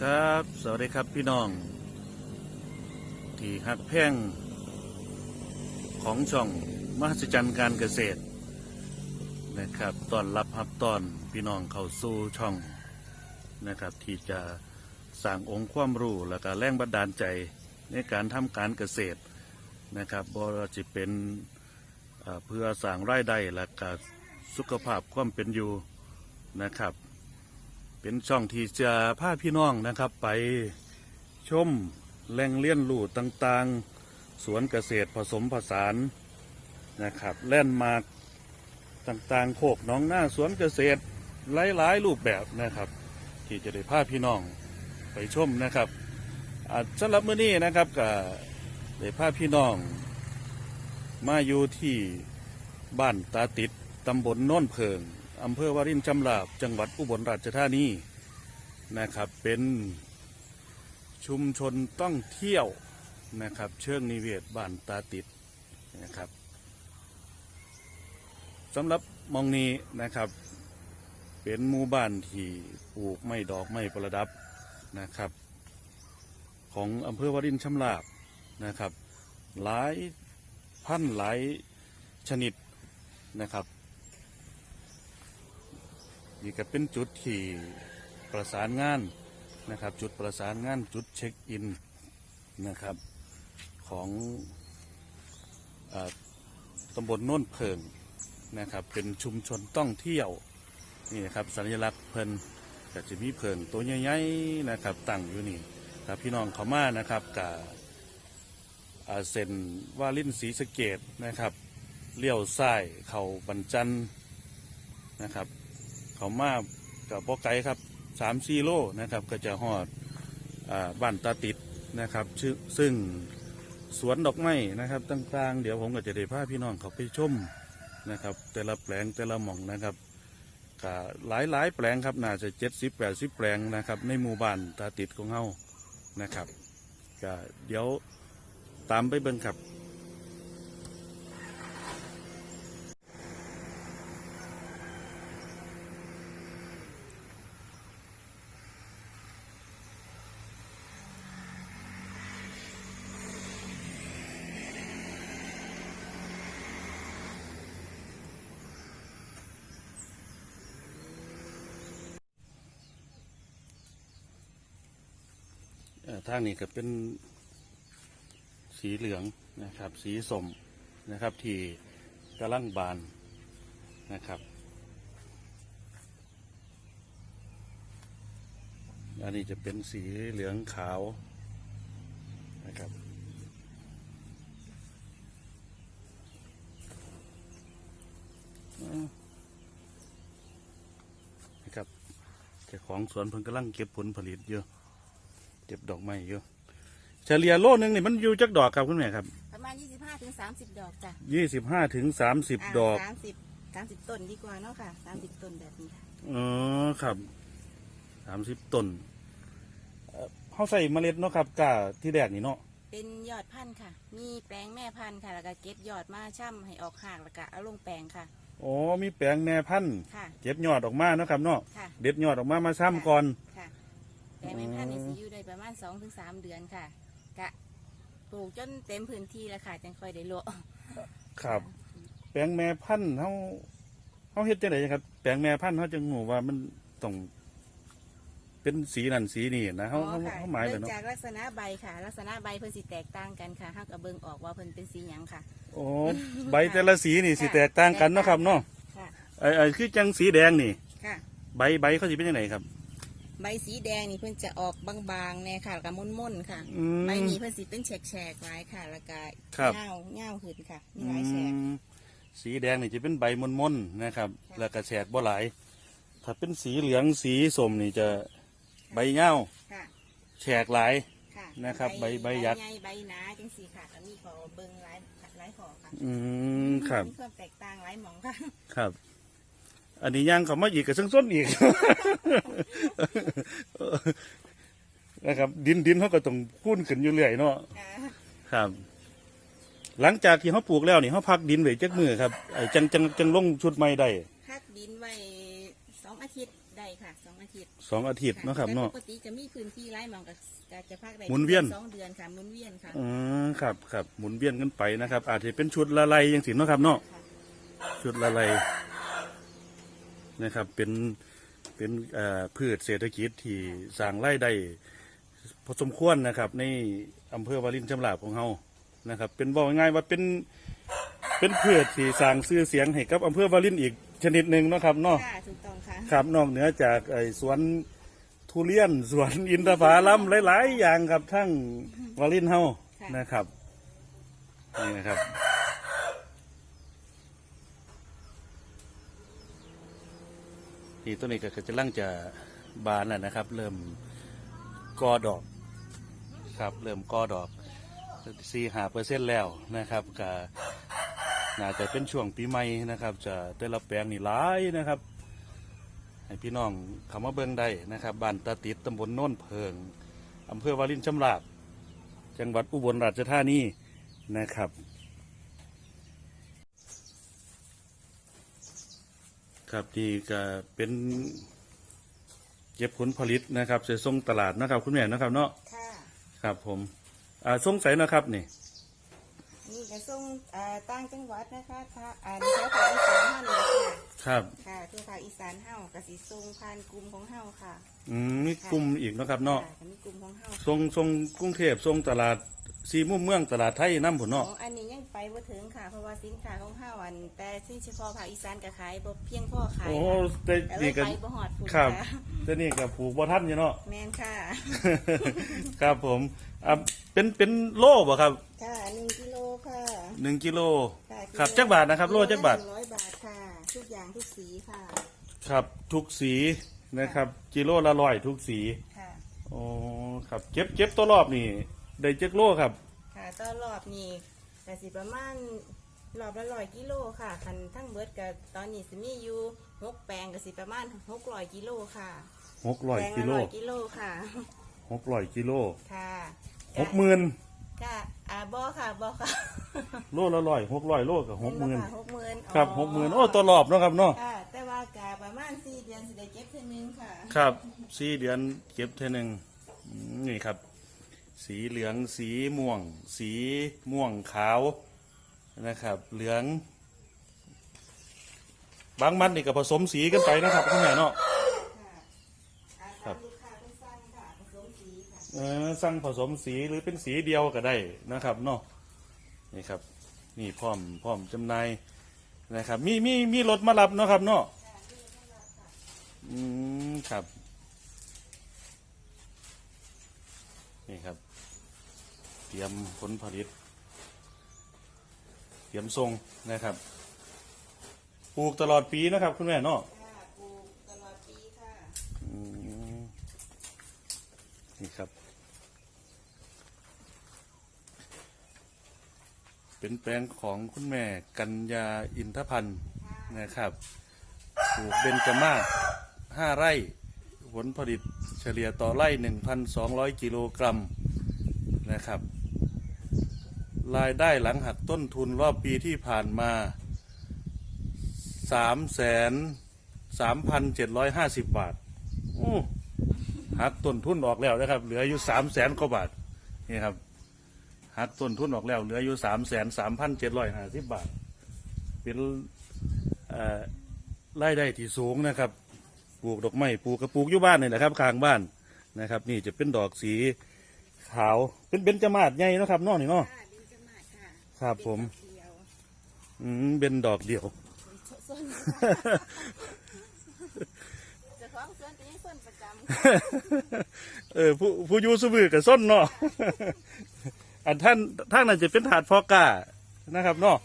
ครับ สวัสดีครับพี่น้อง ที่หักแพงของช่องมหัศจรรย์การเกษตรนะครับตอนรับฮับตอนพี่น้องเข้าสู่ช่องนะครับ ที่จะสร้างองค์ความรู้และก็แรงบันดาลใจในการทำการเกษตรนะครับบ่จะเป็นเอ่อเพื่อสร้างรายได้และก็สุขภาพความเป็นอยู่นะครับ เป็นช่องที่จะพาพี่น้องนะครับไปชมแหล่งเลี้ยนลู่ต่างๆ สวนเกษตรผสมผสานนะครับแล่นมาต่างๆโคกน้องหน้าสวนเกษตรหลายๆรูปแบบนะครับ ที่จะได้พาพี่น้องไปชมนะครับสำหรับมื้อนี้นะครับก็ได้พาพี่น้อง มาอยู่ที่บ้านตาติดตำบลโน่นเพิง อำเภอวารินชำราบ จังหวัดอุบลราชธานีนะครับ เป็นชุมชนต้องเที่ยวนะครับ เชิงนิเวศบ้านตาติดนะครับสำหรับมองนี้นะครับ เป็นหมู่บ้านที่ปลูกไม้ดอกไม้ประดับนะครับ ของอำเภอวารินชำราบนะครับ หลายพันหลายชนิดนะครับ นี่ก็เป็นจุดที่ประสานงานนะครับ จุดประสานงานจุดเช็คอินนะครับของอตำบลโน่นเพิงนะครับ เป็นชุมชนต้องเที่ยวนี่นะครับสัญลักษณ์เพิ่นก็จะมีเพิงตัวใหญ่ๆนะครับตั้งอยู่นี่ถ้าพี่น้องเขามานะครับกับเส้นว่าลินศรีสเกดนะครับเลี้ยวซ้ายเข้าบรรจันนะครับ เขามากับปอไก่ครับสามซีโลนะครับก็จะหอดอบ้านตาติดนะครับซึ่งสวนดอกไม้นะครับต่างๆ เดี๋ยวผมก็จะได้พาพี่น้องเขาไปชมนะครับ แต่ละแปลงแต่ละหม่องนะครับก็หลายหลายๆแปลงครับน่าจะเจ็ดสิบแปดสิบแปลงนะครับในหมู่บ้านตาติดของเฮานะครับก็เดี๋ยวตามไปเบิ่งครับ ทางนี้ก็เป็นสีเหลืองนะครับ สีสมนะครับ ที่กำลังบานนะครับ อันนี้จะเป็นสีเหลืองขาวนะครับนะครับเจ้าของสวนเพิ่งกำลังเก็บผลผลิตอยู่ เก็บดอกไม้อยู่เฉลี่ยโลนึงนี่มันอยู่จักดอกครับคุณแม่ครับ ประมาณ 25ถึง30 ดอกจ้ะยี่สิบห้าถึงสามสิบดอกสามสิบสามสิบต้นดีกว่าเนาะค่ะสามสิบต้นแบบนี้ค่ะอ๋อครับสามสิบต้นเอ่อเขาใส่เมล็ดเนาะครับกาที่แดกนี่เนาะเป็นยอดพันธุ์ค่ะ มีแปลงแม่พันธุ์ค่ะ แล้วก็เก็บยอดมาช่ำให้ออกหากแล้วก็เอาลงแปลงค่ะ อ๋อมีแปลงแม่พันธุ์ค่ะ เก็บยอดออกมาเนาะครับเนาะค่ะ เด็ดยอดออกมามาซ้ำก่อนค่ะ แปลงแม่พันธุ์นี่สิอยู่ได้ประมาณ2-3ถึงเดือนค่ะ กะปลูกจนเต็มพื้นที่แล้วค่ะจังค่อยได้โลครับ แปลงแม่พันธุ์เขาเขาเฮ็ดจังไดครับ แปลงแม่พันธุ์เขาจะงูว่ามันต้องเป็นสีนั่นสีนี่นะเขาอ๋อเขาค่ะเขาหมายเลยเริ่มเนาะจากลักษณะใบค่ะ ลักษณะใบเพิ่นสิแตกต่างกันค่ะห้ากระเบิงออกว่าเพิ่นเป็นสีหยังค่ะ โอ้ใบแต่ละสีนี่สิแตกต่างกันเนาะครับเนาะค่ะ ไอ้ไอ้คือจังสีแดงนี่ ค่ะ ใบใบเขาจะเป็นยังไงครับ ใบสีแดงนี่เพิ่นจะออกบางๆเนี่ยค่ะแล้วก็ม่นๆค่ะอืม ใบนี้เพิ่นสิเป็นแฉกๆไว้ค่ะ แล้วก็ครับ เงาเงาขึ้นค่ะมีอืหลายแฉกมสีแดงนี่จะเป็นใบมนๆนะครับ ค่ะ แล้วก็แฉกบ่หลาย ถ้าเป็นสีเหลืองสีส้มนี่จะใบเงาค่ะแฉกหลาย ค่ะนะครับใบใบยักษ์ ใหญ่ใบหนาจังสีค่ะแล้วมีขอเบิงหลายหลายขอค่ะอืมครับ มีความแตกต่างหลายหมองค่ะ ครับ อันนี้ย่างเขามาอีกกับซึ่งส้นอีก นะครับ ดินดินเขาก็ต้องพุ่นขึ้นอยู่เรื่อยเนาะค่ะครับ หลังจากที่เขาปลูกแล้วนี่เขาพักดินไว้จักมือครับไอ้จังจังจังลงชุดใหม่ได้พักดินไว้สองอาทิตย์ได้ค่ะสองอาทิตย์สองอาทิตย์เนาะครับเนาะแต่ปกติจะมีพื้นที่ไร่หมองกับจะพักได้หมุนเวียนสองเดือนค่ะหมุนเวียนค่ะอืมครับครับหมุนเวียนกันไปนะครับ อาจจะเป็นชุดละลายอย่างสิเนาะครับเนาะค่ะชุดละลาย นะครับ เป็นเป็นเอ่อพืชเศรษฐกิจที่สร้างรายได้พอสมควรนะครับในอำเภอวารินชำราบของเฮานะครับ เป็นบอกง่ายๆว่าเป็นเป็นพืชที่สร้างชื่อเสียงให้กับอำเภอวารินอีกชนิดหนึ่งเนาะครับเนาะค่ะถูกต้องค่ะครับนอกเหนือจากไอ้สวนทุเรียนสวนอินทผลัมหลาย ๆ อย่างครับทั้งวาลินเฮาค่ะนะครับนี่นะครับีต้นนี้ก็จะลังจะบานแล้วนะครับ เริ่มกอดอกครับ เริ่มกอดอกสี่หาเปอร์เซ็นต์แล้วนะครับก็น่าจะเป็นช่วงปีใหม่นะครับ จะได้รับแปลงนี่หลายนะครับให้พี่น้องคำว่าเบิงได้นะครับบ้านตาติดตำบลโน่นเพิงอำเภอวารินชำราบจังหวัดอุบลราชธานีนะครับ ครับนี่ก็เป็นเก็บผลผลิตนะครับจะส่งตลาดนะครับ คุณแม่นะครับ เนาะค่ะ ครับ ผมอ่าส่งใส่นะครับนี่นี่กระส่งอ่าต่างจังหวัดนะคะค่ะอ่าแถวภาคอีสานเฮานี่แหละค่ะครับ ค่ะทั่วภาคอีสานเฮากสิส่งผ่านกลุ่มของเฮาค่ะอืมมีกลุ่มอีกเนาะครับเนาะค่ะก็มีกลุ่มของเฮาส่งส่งกรุงเทพส่งตลาดซีมุ่มเมืองตลาดไทยน้ำผุนขอเนาะงอันนี้ยังไป บ่ถึงค่ะ เพราะว่าสินค้าของเฮาอัน แต่ที่เฉพาะภาคอีสานก็ขายบ่เพียงพอขายโอ้ค่ะแต่แต่เลนี่ยก็ไปบ่ฮอดพุ่นครับค่ะแต่นี่ก็ผูกบ่ทันอยู่เนาะ แม่นค่ะ ครับผมอะเป็นเป็นโลบ่ครับค่ะ1กิโลค่ะหนึ่งกิโลค่ะครับจักบาทนะครับโลจักบาท หนึ่งร้อยบาทค่ะ ทุกอย่างทุกสีค่ะ ครับทุกสีนะครับกิโลละร้อยทุกสีค่ะโอ้ครับเก็บเก็บตัวรอบนี่ได้จักโลครับ ค่ะต่อรอบนี่ ก็สิประมาณรอบละร้อยกิโลค่ะคันทั้งเบิดก็ตอนนี้สิมีอยู่หกแปลงก็สิประมาณหกร้อยกิโลค่ะหกร้อยแปลงกิละโลร้อยกิโลค่ะ หกร้อยกิโลค่ะหกหมื่นค่ะอ่าบอค่ะบอค่ะโลละร้อยหกร้อยโลกับหกหมื่นหกหมื่นครับหกหมื่นโอ้ตัวรอบเนาะครับเนาะค่ะ แต่ว่ากาประมาณสี่เดือนสิได้เก็บเท่านึงค่ะ ครับสี่เดือนเก็บเท่านึงอืมนี่ครับ สีเหลือง สีม่วง สีม่วงขาวนะครับ เหลือง บางมันนี่ก็ผสมสีกันไปนะครับคุณแม่เนาะค่ะอ่าครับตามลูกค้าเป็นสั่งผสมสีค่ะเออสั่งผสมสีหรือเป็นสีเดียวก็ได้นะครับเนาะนี่ครับ นี่พร้อมพร้อมจำหน่ายนะครับ มีมีมีรถมารับเนาะครับเนาะอืมครับ นี่ครับ เตรียมผลผลิต เตรียมทรงนะครับ ปลูกตลอดปีนะครับ คุณแม่เนาะค่ะปลูกตลอดปีค่ะอืมนี่ครับ เป็นแปลงของคุณแม่กัญญาอินทพันธ์นะครับ ปลูกเบญจมาศห้าไร่ ผลผลิตเฉลี่ยต่อไร่ 1,200 กิโลกรัมนะครับ รายได้หลังหักต้นทุนรอบปีที่ผ่านมา3แสน3,750บาทอู้หักต้นทุนออกแล้วนะครับ เหลืออยู่3แสนกว่าบาทนี่ครับหักต้นทุนออกแล้วเหลืออยู่3แสน3,750บาท เป็นรายได้ที่สูงนะครับ ปลูกดอกไม้ปลูกกระปลูกอยู่บ้านนี่แหละครับข้างบ้านนะครับ นี่จะเป็นดอกสีขาวเป็นเบญจมาศใหญ่นะครับนอกนี่เนาะค่ะดินจะมา ค่ะครับผมเป็นดอกเดียวอืมเป็นดอกเดียวส้นเจะของสวนจะยังส้นประจำเออผู้ผู้อยูสบือกับส้นเนาะ อันท่านท่านน่าจะเป็นถาดพอกล้านะครับเนาะ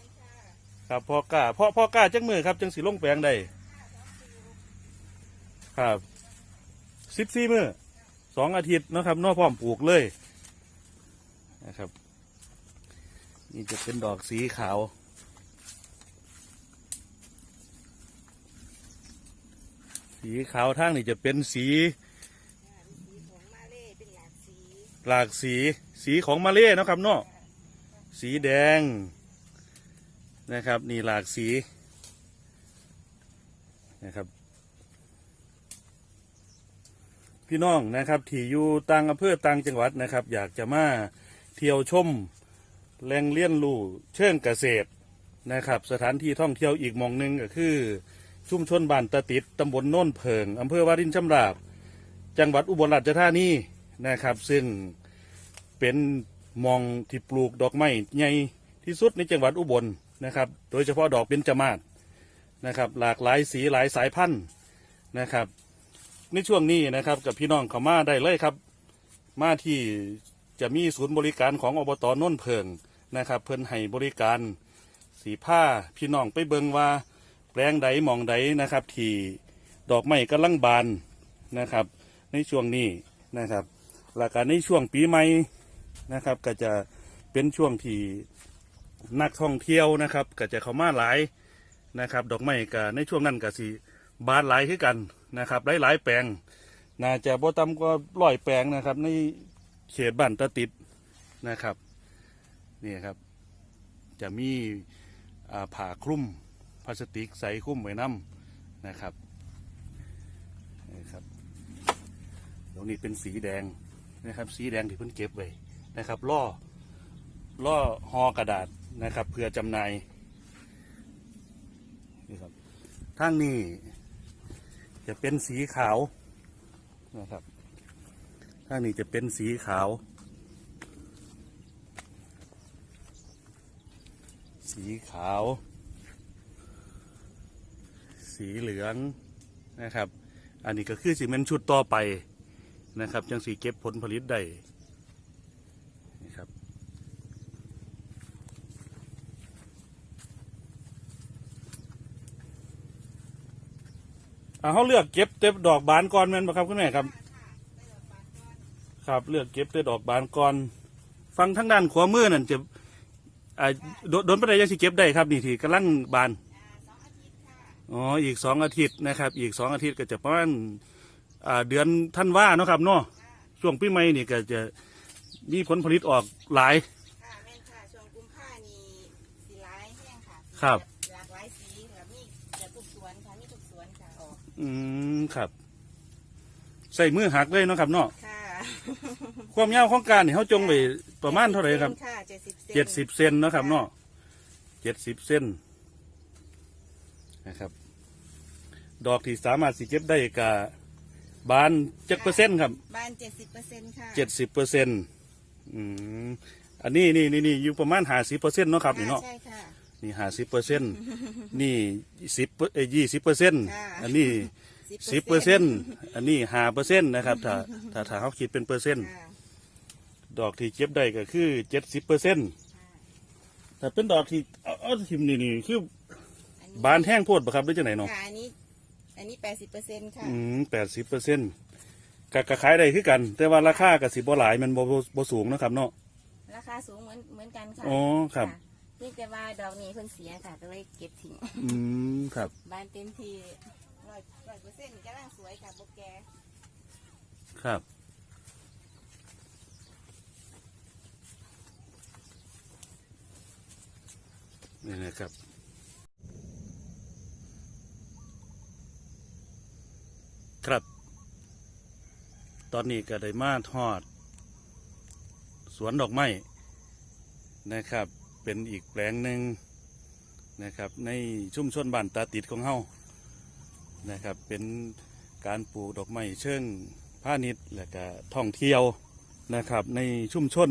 ครับพอกล้าพ่อพอกล้าจังมือครับจังสีลงแปลงได้ครับสิบสี่มือสองอาทิตย์เนาะครับเนอพร้อมปลูกเลยนะครับ นี่จะเป็นดอกสีขาว สีขาวทางนี่จะเป็นสีหลากสีสีของมาเล่นะครับเนาะสีแดงนะครับ นี่หลากสีนะครับ พี่น้องนะครับที่อยู่ต่างอำเภอต่างจังหวัดนะครับ อยากจะมาเที่ยวชม แหล่งเลี้ยนลู่เชิงเกษตรนะครับ สถานที่ท่องเที่ยวอีกมองหนึ่งก็คือ ชุมชนบ้านตะติดตำบลโน่นเพิงอำเภอวารินชำราบ จังหวัดอุบลราชธานีนะครับ ซึ่งเป็นมองที่ปลูกดอกไม้ใหญ่ที่สุดในจังหวัดอุบลนะครับ โดยเฉพาะดอกเบญจมาศนะครับ หลากหลายสีหลายสายพันธุ์นะครับ ในช่วงนี้นะครับกับพี่น้องเขามาได้เลยครับ มาที่จะมีศูนย์บริการของอบตโน่นเพิง นะครับ เพิ่นให้บริการสีผ้าพี่น้องไปเบิงว่า แปลงใดหมองใดนะครับที่ดอกไม้กำลังบานนะครับ ในช่วงนี้นะครับหลักการในช่วงปีใหม่นะครับ ก็จะเป็นช่วงที่นักท่องเที่ยวนะครับ ก็จะเข้ามาหลายนะครับ ดอกไม้ก็ในช่วงนั้นก็สิบานหลายขึ้นกันนะครับหลายหลายๆแปลงน่าจะบ่ต่ำกว่าร้อยแปลงนะครับ ในเขตบ้านตะติดนะครับ นี่ครับ จะมีผ่าคลุมพลาสติกใส่คลุมไว้น้ำนะครับนี่ครับตรงนี้เป็นสีแดงนะครับ สีแดงที่เพิ่นเก็บไว้นะครับล่อล่อห่อกระดาษนะครับ เพื่อจำหน่ายนี่ครับทางนี้จะเป็นสีขาวนะครับข้างนี้จะเป็นสีขาว สีขาว สีเหลืองนะครับ อันนี้ก็คือสีเมนชุดต่อไปนะครับจังสีเก็บผลผลิตได้นะครับเขาเลือกเก็บเต็มดอกบานก่อนแม่นบ่ครับคุณแม่ครับ ครับเลือกเก็บแต่ดอกบานก่อน ฟังทางด้านขวามือนั่นจะ อ่าโดนโดนประเดี๋ยวยังสิเก็บได้ครับนี่ที่กำลังบานอ๋ออีกสองอาทิตย์นะครับ อีกสองอาทิตย์ก็จะประมาณอ่าเดือนท่านว่าเนาะครับเนาะช่วงปีใหม่นี่ก็จะมีผลผลิตออกหลาย ค่ะแม่นค่ะช่วงกุมภานี่สีร้ายแห้งค่ะครับ หลากหลายสีแบบมีแต่ทุกสวนค่ะมีทุกสวนค่ะออกอืมครับ ใส่มือหักเลยเนาะครับเนาะ ค่ะความยาวของการนี่เขาจงไปประมาณเท่าไหร่ครับค่ะเจ็ดสิบเซนเจ็ดสิบเซนเนาะครับเนาะเจ็ดสิบเซนนะครับ ดอกที่สามารถสิเก็บได้กับบานจักเปอร์เซ็นต์ครับบานเจ็ดสิบเปอร์เซ็นต์ค่ะเจ็ดสิบเปอร์เซ็นต์อืมอันนี้นี่นี่นี่อยู่ประมาณห้าสิบเปอร์เซ็นต์เนาะครับนี่เนาะใช่ค่ะนี่ห้าสิบเปอร์เซ็นต์นี่สิบเอ้ยี่สิบเปอร์เซ็นต์ค่ะอันนี้ สิบเปอร์เซ็นต์อันนี้ห้าเปอร์เซ็นต์นะครับ ถ้าถ้าถ้าเขาคิดเป็นเปอร์เซ็นต์ค่ะดอกที่เก็บได้ก็คือเจ็ดสิบเปอร์เซ็นต์แต่เป็นดอกที่เอาเอาทิมนี่นี่คืออับานแห้งโพดปะครับหรือจังไหนเนาะค่ะอันนี้ อันนี้แปดสิบเปอร์เซ็นต์ค่ะอืมแปดสิบเปอร์เซ็นต์กะกะขายได้คือกัน แต่ว่าราคากับสิบ่หลายมันบ่บ่บ่สูงนะครับเนาะราคาสูงเหมือนเหมือนกันค่ะอ๋อครับะเพียงแต่ว่าดอกนี้เพิ่นเสียค่ะก็เลยเก็บทิ้งอืมครับบานเต็มที ร้อยร้อยเปอร์เซ็นต์กำลังสวยค่ะบกแกครับ นี่นะครับ ครับ ตอนนี้ก็ได้มาทอด สวนดอกไม้นะครับ เป็นอีกแปลงหนึ่งนะครับ ในชุมชนบ้านตาติดของเฮา นะครับ เป็นการปลูกดอกไม้เชิงพาณิชย์และก็ท่องเที่ยวนะครับ ในชุมชน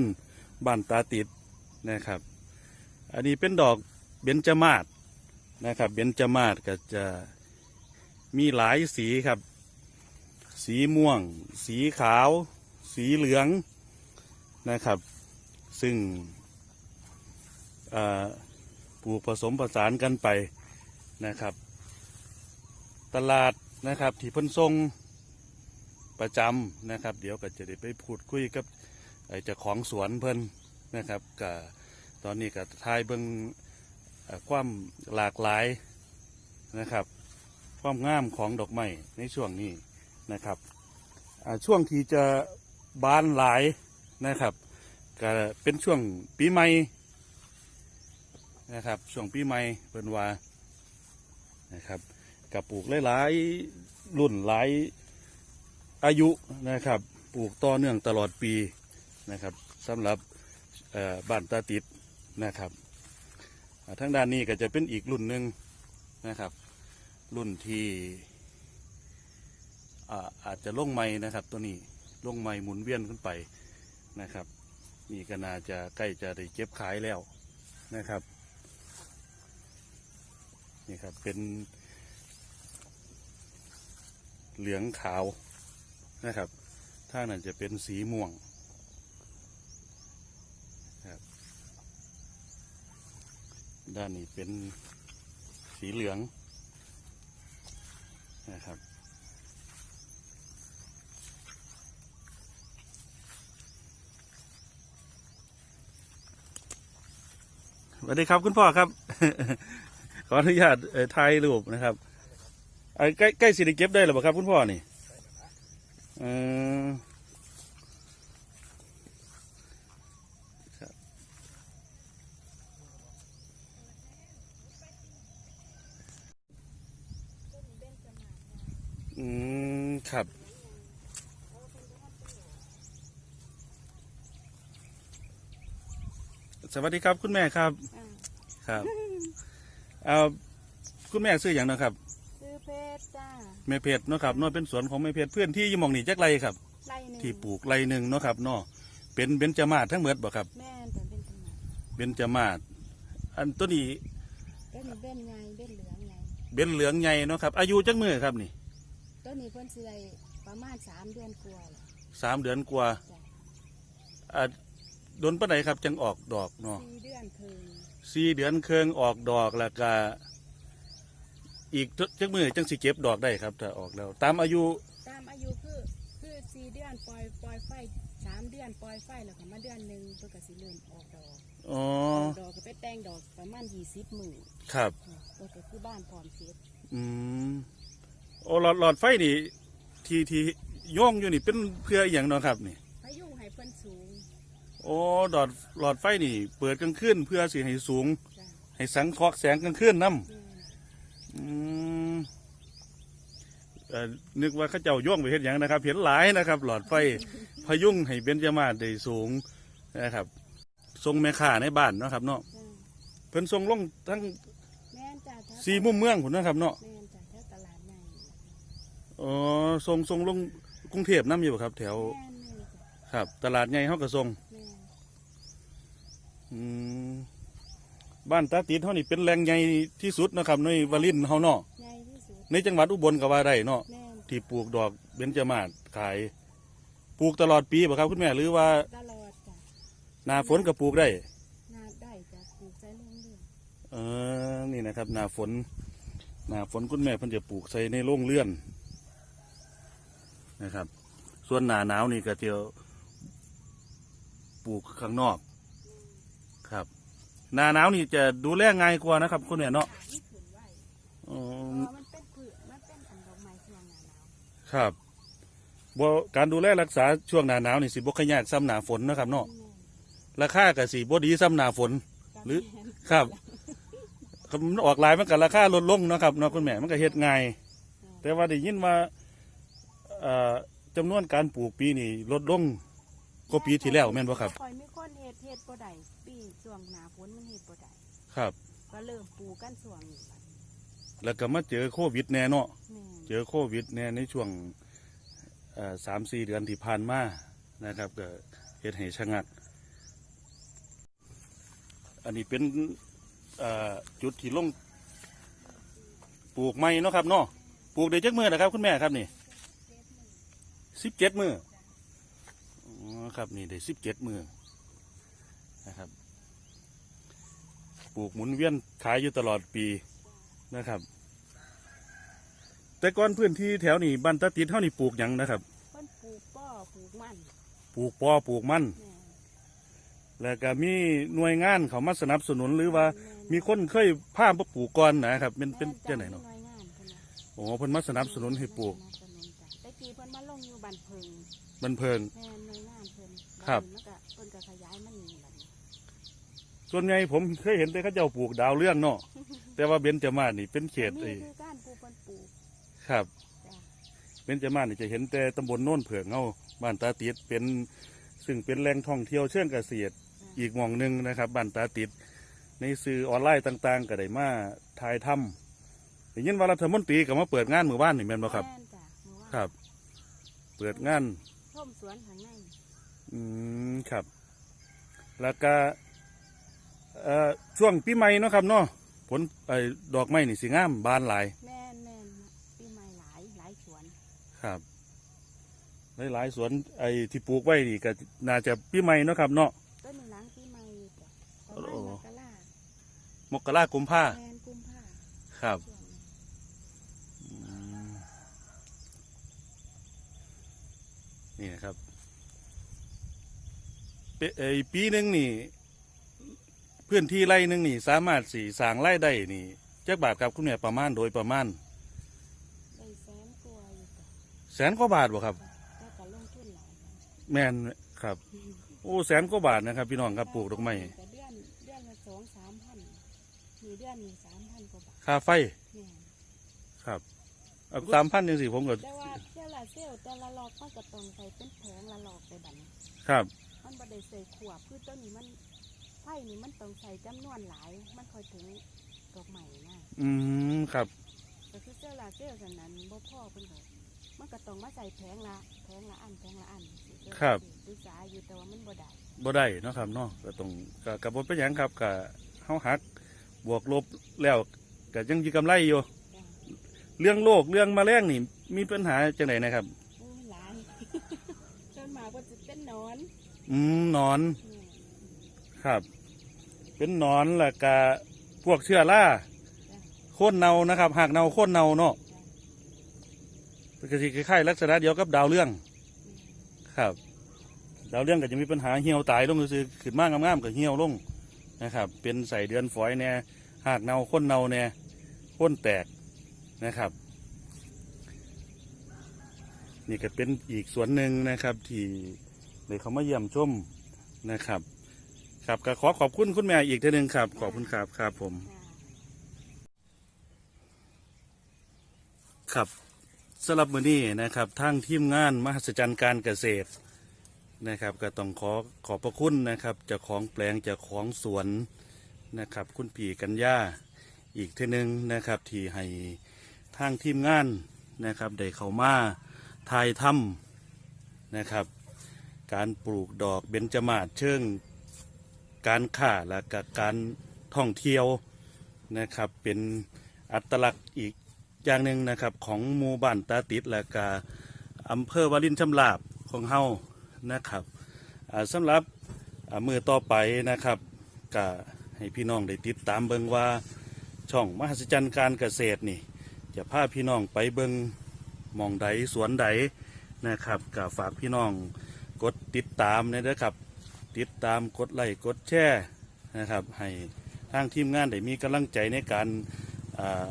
บ้านตาติดนะครับ อันนี้เป็นดอกเบญจมาศนะครับ เบญจมาศก็จะมีหลายสีครับ สีม่วง สีขาว สีเหลืองนะครับ ซึ่งปลูกผสมผสานกันไปนะครับ ตลาดนะครับที่เพิ่นทรงประจำนะครับ เดี๋ยวก็จะได้ไปพูดคุยกับไอ้เจ้าของสวนเพิ่นนะครับกับตอนนี้ก็ทายเบิ่งเอ่อความหลากหลายนะครับ ความงามของดอกไม้ในช่วงนี้นะครับช่วงที่จะบานหลายนะครับก็เป็นช่วงปีใหม่นะครับช่วงปีใหม่เพิ่นว่านะครับ กับปลูกหลายๆรุ่นหลายอายุนะครับ ปลูกต่อเนื่องตลอดปีนะครับสำหรับบ้านตาติดนะครับอ่าทางด้านนี้ก็จะเป็นอีกรุ่นหนึ่งนะครับ รุ่นที่อาอาจจะล่งไม้นะครับ ตัวนี้ล่งไม้หมุนเวียนขึ้นไปนะครับนี่ก็น่าจะใกล้จะได้เก็บขายแล้วนะครับ นี่ครับเป็น เหลืองขาวนะครับถ้านั่นจะเป็นสีม่วงครับด้านนี้เป็นสีเหลืองนะครับสวัสดีครับคุณพ่อครับ ขออนุญาตถ่ายรูปนะครับ ไอ้ใกล้ใกล้สิได้เก็บได้หรือเปล่าครับ คุณพ่อนี่เออครับอืม ครับ สวัสดีครับ คุณแม่ครับอ่าครับ เอาคุณแม่ซื้ออย่างนะครับซื้อเพชรจ้า แม่เพชรเนาะครับเนาะเป็นสวนของแม่เพชรเพื่อนที่อยหมองนี่จักไรครับ ไล่หนึ่งที่ปลูกไรหนึ่งเนาะครับเนาะเป็นเบญจมาศทั้งหมดบ่ครับแม่นแต่เป็นตำหนักเบญจมาศอันตัวนี้ต้นนี้เบ้นไงเบ้นเหลืองไงเบญเหลืองใหญ่เนาะครับ อายุจักมือครับนี่ต้นนี้เพิ่นสิได้ประมาณสามเดือนกว่าแหละสามเดือนกว่าจ้ะอ่าโดนปานไหนครับจังออกดอกเนาะสี่เดือนครึ่งสี่เดือนเคืองออกดอกแล้วก็ อีกจักมือจังสิเก็บดอกได้ครับถ้าออกแล้ว ตามอายุตามอายุคือคือสี่เดือนปล่อยปล่อยไฟสามเดือนปล่อยไฟแล้วก็มาเดือนหนึ่งเพิ่นก็สิเริ่มออกดอกอ๋อออกดอกก็ไปแต่งดอกประมาณยี่สิบหมื่นครับก็ก็คือบ้านพร้อมเสร็จอืมโอ้หลอดหลอดไฟนี่ที่ที่โย่องอยู่นี่เป็นเพื่ออหย่างเนาะครับนี่ พายุให้เพิ่นสูงโอ้หลอดหลอดไฟนี่ เปิดกลางคืนเพื่อสิให้สูง จ้ะให้สังเคราะห์แสงกลางคืนนํแม่น อืมเอ่อนึกว่าเข้าเจ้าโย่องไปเห็นอย่างนะครับ เห็นหลายนะครับ หลอดไฟพยุงให้เบญจมาศได้สูงนะครับ ทรงแม่ข่าในบ้านเนาะครับเนาะจ้ะเพิ่นทรงลงทั้งแม่นจ้ะแถวสี่มุมเมืองผุนนะครับเนาะแม่นจ้ะแถวตลาดใหญ่อ๋อทรงทรงลงกรุงเทพน้ำอยู่บ่ครับ แถวแม่นแม่นจ้ะครับ ตลาดใหญ่เฮาก็ทรงแม่นอืม บ้านตาติดเฮานี่เป็นแหล่งใหญ่ที่สุดนะครับในวารินเฮาเนาะใหญ่ที่สุดในจังหวัดอุบลก็ว่าได้เนาะแม่นที่ปลูกดอกเบญจมาศขาย ปลูกตลอดปีบ่ครับคุณแม่หรือว่าตลอดจ้ะหน้าฝนก็ปลูกได้ นาได้จ้ะปลูกใส่ลงเรือนเออนี่นะครับ หน้าฝน หน้าฝนคุณแม่เพิ่นจะปลูกใส่ในโรงเรือนนะครับ ส่วนหน้าหนาวนี่ก็จะปลูกข้างนอกครับ หน้าหนาวนี่จะดูแลง่ายกว่านะครับคุณแม่เนาะหาที่ขึ้นไว้อ๋อเพราะมันเป็นพืชมันเป็นอันดอกไม้ช่วงหน้าหนาวครับบ่การดูแลรักษาช่วงหน้าหนาวนี่สิบ่ค่อยยากซ้ำหน้าฝนนะครับเนาะแม่นราคาก็สิบ่ดีซ้ำหน้าฝนจ้ะหรือ แม่นครับคำมันออกหลายมันก็ราคาลดลงเนาะครับเนาะคุณแม่มันก็เฮ็ดง่าย แต่ว่าได้ยินว่าเอ่อจำนวนการปลูกปีนี้ลดลงกว่าปีที่แล้วแม่นบ่ครับ คอยมีคนเฮ็ดเฮ็ดบ่ได้ ปีช่วงหน้าฝนมันเฮ็ดบ่ได้ครับ ก็เริ่มปลูกกันช่วงนี้บัดแล้วก็มาเจอโควิดแน่เนาะแม่นเจอโควิดแน่ในช่วงเอ่อสามสี่เดือนที่ผ่านมานะครับก็เฮ็ดให้ชะงัก อันนี้เป็นเอ่อจุดที่ลงปลูกไม้เนาะครับเนาะปลูกได้จักมือนะครับ คุณแม่ครับนี่สิบเจ็ดมืออ๋อครับนี่ได้สิบเจ็ดมือนะครับ ปลูกหมุนเวียนขายอยู่ตลอดปีนะครับ แต่ก่อนพื้นที่แถวนี้บ้านตาติดเท่านี่ปลูกหยังนะครับเพิ่นปลูกป้อปลูกมันปลูกปอปลูกมันแม่นแล้วก็มีหน่วยงานเขามาสนับสนุนหรือว่าแนมีคนเคยพามาปลูกก่อนนะครับเป็นเป็นแม่เจ้าไหนเนาะหน่วยงานเพิ่นน่ะโอ้เพิ่นมาสนับสนุนให้ปลูกสนับสนุนจ้ะแต่กี้เพิ่นมาลงอยู่บ้านเพิงบันเพิง แม่นหน่วยงานเพิ่นครับแล้วก็เพิ่นก็ขยายมานี่บัดนี้ ส่วนใหญ่ผมเคยเห็นแต่เขาเจ้าปลูกดาวเรื่องเนาะแต่ว่าเบญจมาศนี่เป็นเขตมีไอ้คือการปลูกเพิ่นปลูกครับจ้ะเบญจมาศนี่จะเห็นแต่ตำบลโน่นเผือกเงาบ้านตาติดเป็นซึ่งเป็นแหล่งท่องเที่ยวเชิงเกษตร อีกหม่องหนึ่งนะครับบ้านตาติด ในสื่อออนไลน์ต่างๆ ก็ได้มาถ่ายทำได้ยินว่ารัฐมนตรีก็มาเปิดงานมือบ้านนี่แม่นบ่ครับ แม่นจ้ะเมื่อวานครับ เปิดงาน ชมสวนข้างในอืมครับ แล้วก็ เอ่อช่วงปีใหม่เนาะครับเนาะผลไอ้ดอกไม้นี่สิงามบานหลายแม่นแม่นปีใหม่หลายหลายสวนครับหลายๆสวนไอ้ที่ปลูกไว้นี่ก็น่าจะปีใหม่เนาะครับเนาะ ต้นหลังปีใหม่จ้ะประมาณโอ้มกรามกรากุมภาแม่นกุมภาครับช่วงนี้อืมนี่นะครับเปไอ้ปีหนึ่งนี่ พื้นที่ไร่หนึ่งนี่สามารถสีสร้างไร่ได้นี่จักบาทครับคุณแม่ประมาณโดยประมาณได้แสนกว่าอยู่จ้ะแสนกว่าบาทบ่ครับแต่ก็ลงทุนหลายนะแม่นครับ โอ้แสนกว่าบาทนะครับ พี่น้องครับปลูกดอกไม้แต่เดือนเดือนละสองสามพันมีเดือนหนึ่งสามพันกว่าบาทค่าไฟแม่นครับสามพันยังสิผมก็แต่ว่าเจ้าละเซลลแต่ละหลอกมันก็ต้องใส่เป็นแผงละหลอกไปบัดนี้ครับ มันบ่ได้ใส่ขวบคือต้นนี้มัน ไผ่นี่มันต้องใส่จำนวนหลาย มันค่อยถึงดอกใหม่นะอืมครับ แต่คือเซลลาเซลลสันนั้นบ่พ่อเพิ่นก็มันก็ต้องมาใส่แผงละแผงละอันแผงละอันสิเจ้าครับ ศึกษาอยู่แต่ว่ามันบ่ได้บ่ได้เนาะครับเนาะก็ต้องก็กับ่เป็นหยังครับก็เฮาหัก บวกลบแล้วก็ยังมีกำไรอยู่ จ้ะเรื่องโรคเรื่องแมลงนี่ มีปัญหาจังไดนะครับ โอ้ยหลาย จนมาก็จะเป็นหนอนอืมหนอนแม่ ครับ เป็นหนอนแล้วก็พวกเชื้อราโค่นเน่านะครับหากเนาโค่นเนาเนาะจ้ะก็สิคล้ายๆลักษณะเดียวกับดาวเรื่อง ครับ ดาวเรื่องก็จะมีปัญหาเหี่ยวตายลงซื่อขึ้นมากงามๆก็เหี่ยวลงนะครับ เป็นใส่เดือนฝอยแน่หากเนาโค่นเนาแน่โค่นแตกนะครับ นี่ก็เป็นอีกส่วนหนึ่งนะครับ ที่เลยเขามาเยี่ยมชมนะครับ ครับก็ขอขอบคุณคุณแม่อีกทีหนึ่งครับ ขอบคุณครับครับผม ครับสำหรับมือนี้นะครับทางทีมงานมหัศจรรย์การเกษตรนะครับ ก็ต้องขอขอบพระคุณนะครับเจ้าของแปลงเจ้าของสวนนะครับ คุณผีกัญญาอีกทีหนึ่งนะครับ ที่ให้ทางทีมงานนะครับได้เข้ามาทายถ้ำนะครับ การปลูกดอกเบญจมาศเชิง การข่าและกการท่องเที่ยวนะครับ เป็นอัตลักษณ์อีกอย่างหนึ่งนะครับของหมู่บ้านตาติดและกาอำเภอวารินชำลาบของเฮานะครับสำหรับมือต่อไปนะครับก็ให้พี่น้องได้ติดตามเบิงว่าช่องมหัศจรรย์การเกษตรนี่ จะพาพี่น้องไปเบิงมองใดสวนใดนะครับก็ฝากพี่น้องกดติดตามนะครับ ติดตามกดไลค์กดแชร์นะครับ ให้ทางทีมงานได้มีกำลังใจในการอ่า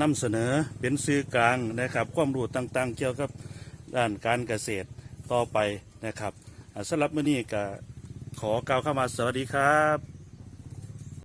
นำเสนอเป็นสื่อกลางนะครับ ความรู้ต่างๆ เกี่ยวกับด้านการเกษตรต่อไปนะครับสำหรับมื้อนี้ก็ขอกล่าวเข้ามาสวัสดีครับ